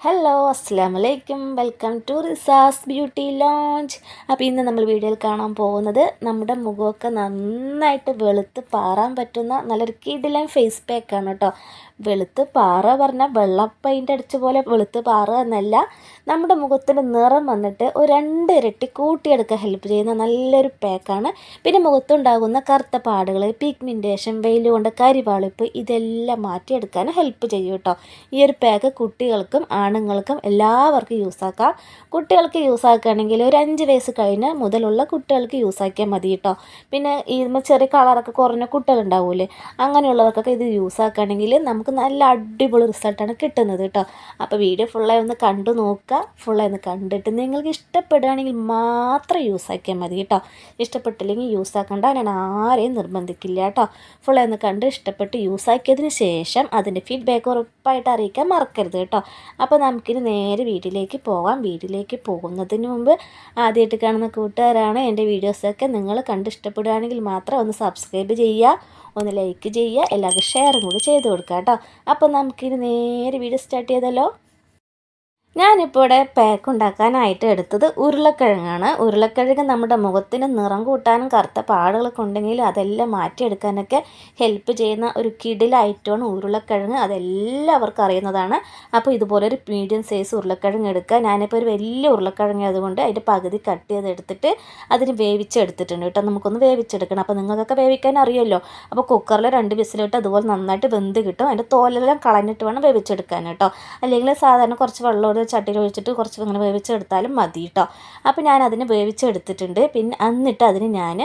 Hello അസ്സാം വലൈക്കും welcome to Riza's beauty lounge അപ്പോൾ ഇന്ന് നമ്മൾ വീഡിയോയിൽ കാണാൻ പോകുന്നത് നമ്മുടെ മുഖമൊക്കെ നന്നായിട്ട് വെളുത്ത് പാറാൻ പറ്റുന്ന നല്ലൊരു കിഡിലൈൻ ഫേസ് പാക്കാണ് കേട്ടോ. വെളുത്ത് പാറ പറഞ്ഞാൽ വെള്ള പെയിന്റ് അടിച്ച പോലെ വെളുത്ത് പാറ എന്നല്ല. നമ്മുടെ മുഖത്തിന്റെ നിറം വന്നിട്ട് ഒരു രണ്ട് ഇരട്ടി കൂട്ടിയെടുക്കാൻ ഹെൽപ്പ് ചെയ്യുന്ന നല്ലൊരു പാക്കാണ് പിന്നെ മുഖത്തുണ്ടാകുന്ന കറുത്ത പാടുകൾ പിഗ്മെന്റേഷൻ വെയിൽ കൊണ്ട് കരിവാളിപ്പ് ഇതെല്ലാം മാറ്റിയെടുക്കാൻ ഹെൽപ്പ് ചെയ്യും കേട്ടോ. ഈ ഒരു പാക്ക് കുട്ടികൾക്കും ആണുങ്ങൾക്കും എല്ലാവർക്കും യൂസാക്കാം കുട്ടികൾക്ക് യൂസാക്കുകയാണെങ്കിൽ ഒരു അഞ്ച് വയസ്സ് കഴിഞ്ഞ് മുതലുള്ള കുട്ടികൾക്ക് യൂസാക്കിയാൽ മതി കേട്ടോ പിന്നെ ഈ ചെറിയ കളറൊക്കെ കുറഞ്ഞ കുട്ടികളുണ്ടാവൂലേ അങ്ങനെയുള്ളവർക്കൊക്കെ ഇത് യൂസാക്കുകയാണെങ്കിൽ നമുക്ക് നല്ല അടിപൊളി റിസൾട്ടാണ് കിട്ടുന്നത് കേട്ടോ അപ്പോൾ വീഡിയോ ഫുള്ളായി ഒന്ന് കണ്ടു നോക്കുക. ഫുള്ളായി ഒന്ന് കണ്ടിട്ട് നിങ്ങൾക്ക് ഇഷ്ടപ്പെടുകയാണെങ്കിൽ മാത്രം യൂസാക്കിയാൽ മതി കേട്ടോ ഇഷ്ടപ്പെട്ടില്ലെങ്കിൽ യൂസ് ആക്കണ്ട ഞാൻ ആരെയും നിർബന്ധിക്കില്ല കേട്ടോ ഫുള്ളായി ഒന്ന് കണ്ട് ഇഷ്ടപ്പെട്ട് യൂസാക്കിയതിന് ശേഷം അതിന്റെ ഫീഡ്ബാക്ക് ഉറപ്പായിട്ട് അറിയിക്കാൻ മറക്കരുത് കേട്ടോ അപ്പോൾ നമുക്കിനി നേരെ വീട്ടിലേക്ക് പോകാം. വീട്ടിലേക്ക് പോകുന്നതിന് മുമ്പ് ആദ്യമായിട്ട് കാണുന്ന കൂട്ടുകാരാണ് എന്റെ വീഡിയോസൊക്കെ. നിങ്ങൾ കണ്ട് ഇഷ്ടപ്പെടുകയാണെങ്കിൽ മാത്രം ഒന്ന് സബ്സ്ക്രൈബ് ചെയ്യുക ഒന്ന് ലൈക്ക് ചെയ്യുക എല്ലാവർക്കും ഷെയറും കൂടി ചെയ്ത് കൊടുക്കുക കേട്ടോ. അപ്പോൾ നമുക്കിനി നേരെ വീഡിയോ സ്റ്റാർട്ട് ചെയ്തല്ലോ ഞാനിപ്പോൾ ഇവിടെ പാക്ക് ഉണ്ടാക്കാനായിട്ട് എടുത്തത് ഉരുളക്കിഴങ്ങാണ്. ഉരുളക്കിഴങ്ങ് നമ്മുടെ മുഖത്തിന് നിറം കൂട്ടാനും കറുത്ത പാടുകളൊക്കെ ഉണ്ടെങ്കിൽ അതെല്ലാം മാറ്റിയെടുക്കാനൊക്കെ ഹെൽപ്പ് ചെയ്യുന്ന ഒരു കിടിലായിട്ടാണ് ഉരുളക്കിഴങ്ങ്. അതെല്ലാവർക്കും അറിയുന്നതാണ്. അപ്പോൾ ഇതുപോലെ ഒരു മീഡിയം സൈസ് ഉരുളക്കിഴങ്ങ് എടുക്കുക. ഞാനിപ്പോൾ ഒരു വലിയ ഉരുളക്കിഴങ്ങ് അതുകൊണ്ട് അതിന്റെ പകുതി കട്ട് ചെയ്തെടുത്തിട്ട് അതിന് വേവിച്ചെടുത്തിട്ടുണ്ട് കേട്ടോ. നമുക്കൊന്ന് വേവിച്ചെടുക്കണം. അപ്പോൾ നിങ്ങൾക്കൊക്കെ വേവിക്കാൻ അറിയുമല്ലോ അപ്പോൾ കുക്കറിൽ രണ്ട് വിസിലിട്ട് അതുപോലെ നന്നായിട്ട് വെന്ത് കിട്ടും. അതിന്റെ തോലെല്ലാം കളഞ്ഞിട്ട് വേണം വേവിച്ചെടുക്കാൻ കേട്ടോ. അല്ലെങ്കിൽ സാധാരണ കുറച്ച് വെള്ളം ചട്ടിയിൽ ഒഴിച്ചിട്ട് കുറച്ച് ഇങ്ങനെ വേവിച്ചെടുത്താലും മതി കേട്ടോ അപ്പോൾ ഞാൻ അതിന് വേവിച്ചെടുത്തിട്ടുണ്ട്. പിന്നെ എന്നിട്ട് അതിന് ഞാൻ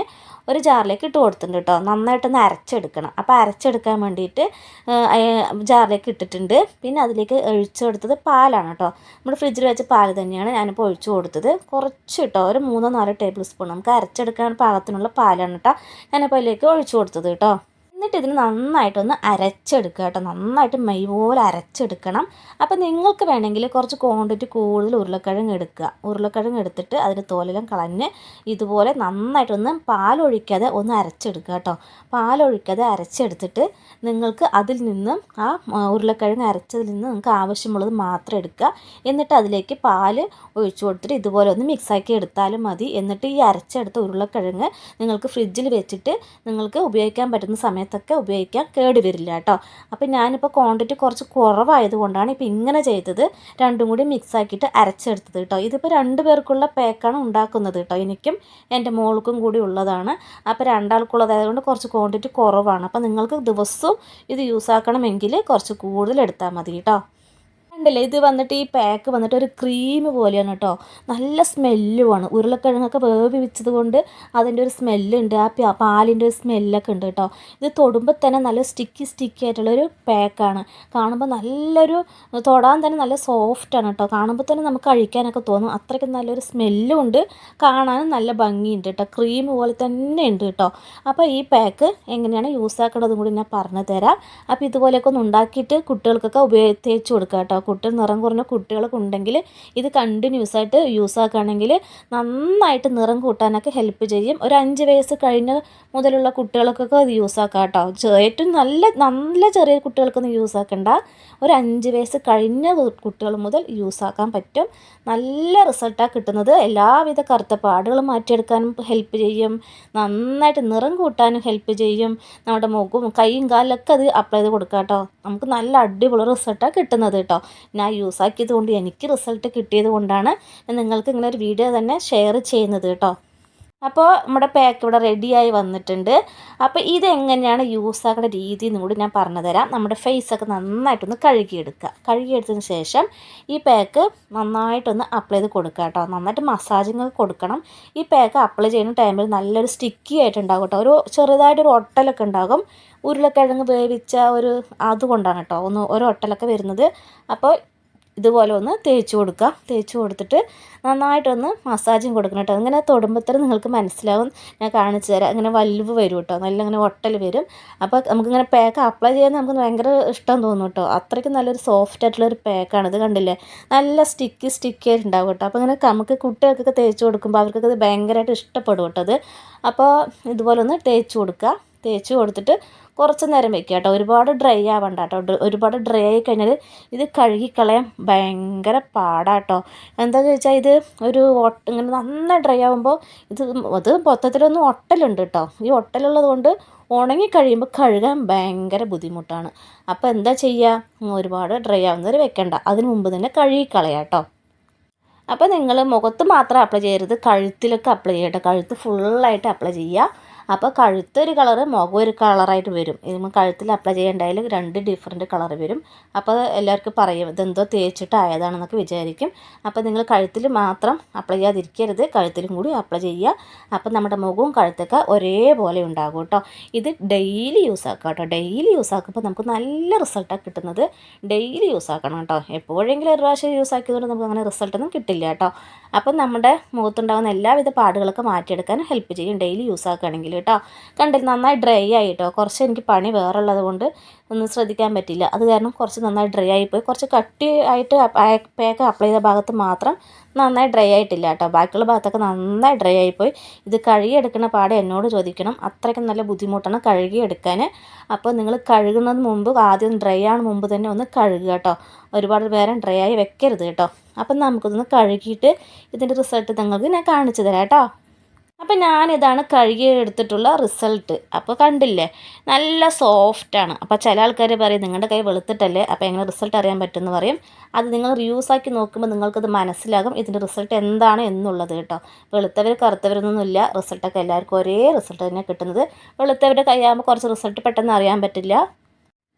ഒരു ജാറിലേക്ക് ഇട്ട് കൊടുത്തിട്ടുണ്ട് കേട്ടോ നന്നായിട്ടൊന്ന് അരച്ചെടുക്കണം. അപ്പോൾ അരച്ചെടുക്കാൻ വേണ്ടിയിട്ട് ജാറിലേക്ക് ഇട്ടിട്ടുണ്ട്. പിന്നെ അതിലേക്ക് ഒഴിച്ചു കൊടുത്തത് പാലാണ് കേട്ടോ നമ്മുടെ ഫ്രിഡ്ജിൽ വെച്ച പാൽ തന്നെയാണ് ഞാനിപ്പോൾ ഒഴിച്ചു കൊടുത്തത്. കുറച്ച് കേട്ടോ ഒരു മൂന്നോ നാലോ ടേബിൾ സ്പൂൺ. നമുക്ക് അരച്ചെടുക്കാൻ പാകത്തിനുള്ള പാലാണ് കേട്ടോ ഞാനിപ്പോൾ അതിലേക്ക് ഒഴിച്ചു കൊടുത്തത് കേട്ടോ എന്നിട്ട് ഇതിന് നന്നായിട്ടൊന്ന് അരച്ചെടുക്കുക കേട്ടോ. നന്നായിട്ട് മൈ പോലെ അരച്ചെടുക്കണം. അപ്പോൾ നിങ്ങൾക്ക് വേണമെങ്കിൽ കുറച്ച് ക്വാണ്ടിറ്റി കൂടുതൽ ഉരുളക്കിഴങ്ങ് എടുക്കുക. ഉരുളക്കിഴങ്ങ് എടുത്തിട്ട് അതിന് തോലെല്ലാം കളഞ്ഞ് ഇതുപോലെ നന്നായിട്ടൊന്ന് പാലൊഴിക്കാതെ ഒന്ന് അരച്ചെടുക്കുക കേട്ടോ. പാലൊഴിക്കാതെ അരച്ചെടുത്തിട്ട് നിങ്ങൾക്ക് അതിൽ നിന്നും ആ ഉരുളക്കിഴങ്ങ് അരച്ചതിൽ നിന്ന് നിങ്ങൾക്ക് ആവശ്യമുള്ളത് മാത്രം എടുക്കുക. എന്നിട്ട് അതിലേക്ക് പാൽ ഒഴിച്ചു കൊടുത്തിട്ട് ഇതുപോലെ ഒന്ന് മിക്സാക്കി എടുത്താലും മതി. എന്നിട്ട് ഈ അരച്ചെടുത്ത ഉരുളക്കിഴങ്ങ് നിങ്ങൾക്ക് ഫ്രിഡ്ജിൽ വെച്ചിട്ട് നിങ്ങൾക്ക് ഉപയോഗിക്കാൻ പറ്റുന്ന സമയത്ത് സമയത്തൊക്കെ ഉപയോഗിക്കാം കേട് വരില്ല കേട്ടോ. അപ്പം ഞാനിപ്പോൾ ക്വാണ്ടിറ്റി കുറച്ച് കുറവായതുകൊണ്ടാണ് ഇപ്പോൾ ഇങ്ങനെ ചെയ്തത്. രണ്ടും കൂടി മിക്സ് ആക്കിയിട്ട് അരച്ചെടുത്തത് കേട്ടോ. ഇതിപ്പോൾ രണ്ട് പേർക്കുള്ള പാക്കാണ് ഉണ്ടാക്കുന്നത് കേട്ടോ. എനിക്കും എന്റെ മോൾക്കും കൂടി ഉള്ളതാണ്. അപ്പോൾ രണ്ടാൾക്കുള്ളതായതുകൊണ്ട് കുറച്ച് ക്വാണ്ടിറ്റി കുറവാണ്. അപ്പോൾ നിങ്ങൾക്ക് ദിവസവും ഇത് യൂസ് ആക്കണമെങ്കിൽ കുറച്ച് കൂടുതൽ എടുത്താൽ മതി കേട്ടോ. കണ്ടില്ലേ ഇത് വന്നിട്ട് ഈ പാക്ക് വന്നിട്ട് ഒരു ക്രീം പോലെയാണ് കേട്ടോ നല്ല സ്മെല്ലുമാണ് ഉരുളക്കിഴങ്ങൊക്കെ വേവിച്ചത് കൊണ്ട് അതിന്റെ ഒരു സ്മെല്ലുണ്ട് ആ പാലിന്റെ ഒരു സ്മെല്ലൊക്കെ ഉണ്ട് കേട്ടോ ഇത് തൊടുമ്പോൾ തന്നെ നല്ല സ്റ്റിക്കി സ്റ്റിക്കി ആയിട്ടുള്ളൊരു പാക്കാണ് കാണുമ്പോൾ നല്ലൊരു തൊടാൻ തന്നെ നല്ല സോഫ്റ്റാണ് കേട്ടോ കാണുമ്പോൾ തന്നെ നമുക്ക് കഴിക്കാനൊക്കെ തോന്നും. അത്രയ്ക്ക് നല്ലൊരു സ്മെല്ലും ഉണ്ട്. കാണാനും നല്ല ഭംഗിയുണ്ട് കേട്ടോ ക്രീം പോലെ തന്നെ ഉണ്ട് കേട്ടോ അപ്പോൾ ഈ പാക്ക് എങ്ങനെയാണ് യൂസ് ആക്കേണ്ടതും കൂടി ഞാൻ പറഞ്ഞു തരാം അപ്പോൾ ഇതുപോലെയൊക്കെ ഒന്ന് ഉണ്ടാക്കിയിട്ട് കുട്ടികൾക്കൊക്കെ ഉപയോഗി തേച്ച് കൊടുക്കുക കേട്ടോ കുട്ടി നിറം കുറഞ്ഞ കുട്ടികളൊക്കെ ഉണ്ടെങ്കിൽ ഇത് കണ്ടിന്യൂസ് ആയിട്ട് യൂസ് ആക്കുകയാണെങ്കിൽ നന്നായിട്ട് നിറം കൂട്ടാനൊക്കെ ഹെൽപ്പ് ചെയ്യും. ഒരു അഞ്ച് വയസ്സ് കഴിഞ്ഞ മുതലുള്ള കുട്ടികൾക്കൊക്കെ അത് യൂസ് ആക്കാം കേട്ടോ. ഏറ്റവും നല്ല നല്ല ചെറിയ കുട്ടികൾക്കൊന്നും യൂസ് ആക്കണ്ട. ഒരു അഞ്ച് വയസ്സ് കഴിഞ്ഞ കുട്ടികൾ മുതൽ യൂസ് ആക്കാൻ പറ്റും. നല്ല റിസൾട്ടാണ് കിട്ടുന്നത്. എല്ലാവിധ കറുത്ത പാടുകൾ മാറ്റിയെടുക്കാനും ഹെൽപ്പ് ചെയ്യും. നന്നായിട്ട് നിറം കൂട്ടാനും ഹെൽപ്പ് ചെയ്യും. നമ്മുടെ മുഖവും കൈയും കാലൊക്കെ അത് അപ്ലൈ ചെയ്ത് കൊടുക്കാം കേട്ടോ. നമുക്ക് നല്ല അടിപൊളി റിസൾട്ടാണ് കിട്ടുന്നത് കേട്ടോ. ഞാൻ യൂസ് ആക്കിയത് കൊണ്ട് എനിക്ക് റിസൾട്ട് കിട്ടിയത് കൊണ്ടാണ് നിങ്ങൾക്ക് ഇങ്ങനെ ഒരു വീഡിയോ തന്നെ ഷെയർ ചെയ്യുന്നത് കേട്ടോ. അപ്പോൾ നമ്മുടെ പാക്ക് ഇവിടെ റെഡിയായി വന്നിട്ടുണ്ട്. അപ്പോൾ ഇതെങ്ങനെയാണ് യൂസ് ആക്കുന്ന രീതി എന്നും കൂടി ഞാൻ പറഞ്ഞു തരാം നമ്മുടെ ഫേസൊക്കെ നന്നായിട്ടൊന്ന് കഴുകിയെടുക്കുക. കഴുകിയെടുത്തതിന് ശേഷം ഈ പാക്ക് നന്നായിട്ടൊന്ന് അപ്ലൈ ചെയ്ത് കൊടുക്കുക കേട്ടോ. നന്നായിട്ട് മസാജിങ് കൊടുക്കണം. ഈ പാക്ക് അപ്ലൈ ചെയ്യുന്ന ടൈമിൽ നല്ലൊരു സ്റ്റിക്കി ആയിട്ടുണ്ടാകും കേട്ടോ. ഒരു ചെറുതായിട്ടൊരു ഒട്ടലൊക്കെ ഉണ്ടാകും. ഉരുളക്കിഴങ്ങ് വേവിച്ച ഒരു അതുകൊണ്ടാണ് കേട്ടോ. ഒന്ന് ഒരു ഒട്ടലൊക്കെ വരുന്നത്. അപ്പോൾ ഇതുപോലെ ഒന്ന് തേച്ച് കൊടുക്കുക. തേച്ച് കൊടുത്തിട്ട് നന്നായിട്ടൊന്ന് മസാജും കൊടുക്കണം കേട്ടോ. ഇങ്ങനെ തൊടുമ്പോഴത്തേനും നിങ്ങൾക്ക് മനസ്സിലാവും. ഞാൻ കാണിച്ചു തരാം. ഇങ്ങനെ വലുവ് വരും കേട്ടോ. നല്ല ഇങ്ങനെ ഒട്ടൽ വരും. അപ്പോൾ നമുക്കിങ്ങനെ പാക്ക് അപ്ലൈ ചെയ്യാൻ നമുക്ക് ഭയങ്കര ഇഷ്ടം തോന്നും കേട്ടോ. അത്രയ്ക്ക് നല്ലൊരു സോഫ്റ്റ് ആയിട്ടുള്ള ഒരു പാക്കാണ് ഇത് കണ്ടില്ലേ? നല്ല സ്റ്റിക്കി സ്റ്റിക്കി ആയിട്ട് ഉണ്ടാവും കേട്ടോ. അപ്പോൾ ഇങ്ങനെ നമുക്ക് കുട്ടികൾക്കൊക്കെ തേച്ച് കൊടുക്കുമ്പോൾ അവർക്കൊക്കെ ഇത് ഭയങ്കരമായിട്ട് ഇഷ്ടപ്പെടും കേട്ടോ അത് അപ്പോൾ ഇതുപോലെ ഒന്ന് തേച്ച് കൊടുക്കുക. തേച്ച് കൊടുത്തിട്ട് കുറച്ച് നേരം വെക്കുക കേട്ടോ. ഒരുപാട് ഡ്രൈ ആവണ്ട കേട്ടോ. ഒരുപാട് ഡ്രൈ ആയി കഴിഞ്ഞാൽ ഇത് കഴുകിക്കളയാൻ ഭയങ്കര പാടാട്ടോ. എന്താണെന്ന് വെച്ചാൽ ഇത് ഒരു ഇങ്ങനെ നന്നായി ഡ്രൈ ആകുമ്പോൾ ഇത് അത് മൊത്തത്തിലൊന്നും ഒട്ടലുണ്ട് കേട്ടോ. ഈ ഒട്ടലുള്ളത് കൊണ്ട് ഉണങ്ങി കഴിയുമ്പോൾ കഴുകാൻ ഭയങ്കര ബുദ്ധിമുട്ടാണ്. അപ്പോൾ എന്താ ചെയ്യുക ഒരുപാട് ഡ്രൈ ആവുന്നവർ വെക്കണ്ട. അതിന് മുമ്പ് തന്നെ കഴുകിക്കളയാം കേട്ടോ. അപ്പോൾ നിങ്ങൾ മുഖത്ത് മാത്രം അപ്ലൈ ചെയ്യരുത്. കഴുത്തിലൊക്കെ അപ്ലൈ ചെയ്യട്ടെ. കഴുത്ത് ഫുള്ളായിട്ട് അപ്ലൈ ചെയ്യുക അപ്പോൾ കഴുത്തൊരു കളറ് മുഖം ഒരു കളറായിട്ട് വരും. ഇത് കഴുത്തിൽ അപ്ലൈ ചെയ്യേണ്ടതിൽ രണ്ട് ഡിഫറെന്റ് കളർ വരും. അപ്പോൾ എല്ലാവർക്കും പറയും ഇതെന്തോ തേച്ചിട്ടായതാണെന്നൊക്കെ വിചാരിക്കും. അപ്പോൾ നിങ്ങൾ കഴുത്തിൽ മാത്രം അപ്ലൈ ചെയ്യാതിരിക്കരുത്. കഴുത്തിലും കൂടി അപ്ലൈ ചെയ്യുക. അപ്പോൾ നമ്മുടെ മുഖവും കഴുത്തൊക്കെ ഒരേപോലെ ഉണ്ടാകും കേട്ടോ. ഇത് ഡെയിലി യൂസ് ആക്കുക കേട്ടോ. ഡെയിലി യൂസ് ആക്കുമ്പോൾ നമുക്ക് നല്ല റിസൾട്ടാണ് കിട്ടുന്നത്. ഡെയിലി യൂസ് ആക്കണം കേട്ടോ. എപ്പോഴെങ്കിലും ഒരു പ്രാവശ്യം യൂസ് ആക്കിയതുകൊണ്ട് നമുക്ക് അങ്ങനെ റിസൾട്ടൊന്നും കിട്ടില്ല കേട്ടോ. അപ്പം നമ്മുടെ മുഖത്തുണ്ടാകുന്ന എല്ലാവിധ പാടുകളൊക്കെ മാറ്റിയെടുക്കാൻ ഹെൽപ്പ് ചെയ്യും. ഡെയിലി യൂസ് ആക്കുകയാണെങ്കിൽ. കേട്ടോ. കണ്ടില്ല നന്നായി ഡ്രൈ ആയി കേട്ടോ. കുറച്ച് എനിക്ക് പണി വേറെ ഉള്ളത് കൊണ്ട് ഒന്നും ശ്രദ്ധിക്കാൻ പറ്റില്ല. അത് കാരണം കുറച്ച് നന്നായി ഡ്രൈ ആയിപ്പോയി കുറച്ച് കട്ടി ആയിട്ട് പാക്ക് അപ്ലൈ ചെയ്ത ഭാഗത്ത് മാത്രം നന്നായി ഡ്രൈ ആയിട്ടില്ല കേട്ടോ. ബാക്കിയുള്ള ഭാഗത്തൊക്കെ നന്നായി ഡ്രൈ ആയിപ്പോയി ഇത് കഴുകിയെടുക്കുന്ന പാടെ എന്നോട് ചോദിക്കണം. അത്രയ്ക്ക് നല്ല ബുദ്ധിമുട്ടാണ് കഴുകിയെടുക്കാൻ. അപ്പോൾ നിങ്ങൾ കഴുകുന്നതിന് മുമ്പ് ആദ്യം ഡ്രൈ ആണ് മുമ്പ് തന്നെ ഒന്ന് കഴുകുക കേട്ടോ. ഒരുപാട് നേരം ഡ്രൈ ആയി വെക്കരുത് കേട്ടോ. അപ്പം നമുക്കിതൊന്ന് കഴുകിയിട്ട് ഇതിന്റെ റിസൾട്ട് നിങ്ങൾക്ക് ഞാൻ കാണിച്ചു തരാം കേട്ടോ. അപ്പം ഞാനിതാണ് കഴുകി എടുത്തിട്ടുള്ള റിസൾട്ട്. അപ്പോൾ കണ്ടില്ലേ? നല്ല സോഫ്റ്റാണ് അപ്പോൾ ചില ആൾക്കാർ പറയും നിങ്ങളുടെ കൈ വെളുത്തിട്ടല്ലേ? അപ്പോൾ എങ്ങനെ റിസൾട്ട് അറിയാൻ പറ്റുമെന്ന് പറയും. അത് നിങ്ങൾ റിയൂസ് ആക്കി നോക്കുമ്പോൾ നിങ്ങൾക്കത് മനസ്സിലാകും ഇതിന്റെ റിസൾട്ട് എന്താണ് എന്നുള്ളത് കേട്ടോ. വെളുത്തവർ കറുത്തവരൊന്നുമില്ല. റിസൾട്ടൊക്കെ എല്ലാവർക്കും ഒരേ റിസൾട്ട് തന്നെ കിട്ടുന്നത്. വെളുത്തവരുടെ കൈയാകുമ്പോൾ കുറച്ച് റിസൾട്ട് പെട്ടെന്ന് അറിയാൻ പറ്റില്ല.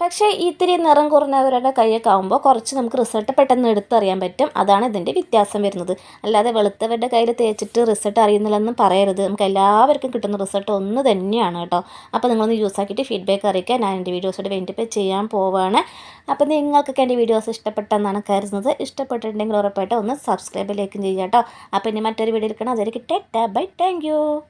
പക്ഷേ ഇത്തിരി നിറം കുറഞ്ഞവരുടെ കൈയൊക്കെ ആകുമ്പോൾ കുറച്ച് നമുക്ക് റിസൾട്ട് പെട്ടെന്ന് എടുത്തറിയാൻ പറ്റും. അതാണ് ഇതിന്റെ വ്യത്യാസം വരുന്നത്. അല്ലാതെ വെളുത്തവരുടെ കയ്യിൽ തേച്ചിട്ട് റിസൾട്ട് അറിയുന്നില്ലെന്നും പറയരുത്. നമുക്ക് എല്ലാവർക്കും കിട്ടുന്ന റിസൾട്ട് ഒന്ന് തന്നെയാണ് കേട്ടോ. അപ്പോൾ നിങ്ങളൊന്ന് യൂസ് ആക്കിയിട്ട് ഫീഡ്ബാക്ക് അറിയിക്കുക. ഞാൻ എന്റെ വീഡിയോസോട് വേണ്ടിയിട്ട് ചെയ്യാൻ പോവാണ്. അപ്പോൾ നിങ്ങൾക്കൊക്കെ എന്റെ വീഡിയോസ് ഇഷ്ടപ്പെട്ടെന്നാണ് കരുതുന്നത്. ഇഷ്ടപ്പെട്ടിട്ടുണ്ടെങ്കിൽ ഉറപ്പായിട്ട് ഒന്ന് സബ്സ്ക്രൈബിലേക്കും ചെയ്യാം കേട്ടോ. അപ്പോൾ ഇനി മറ്റൊരു വീഡിയോ എടുക്കണം അതായിരിക്കും ടെറ്റ ബൈ താങ്ക്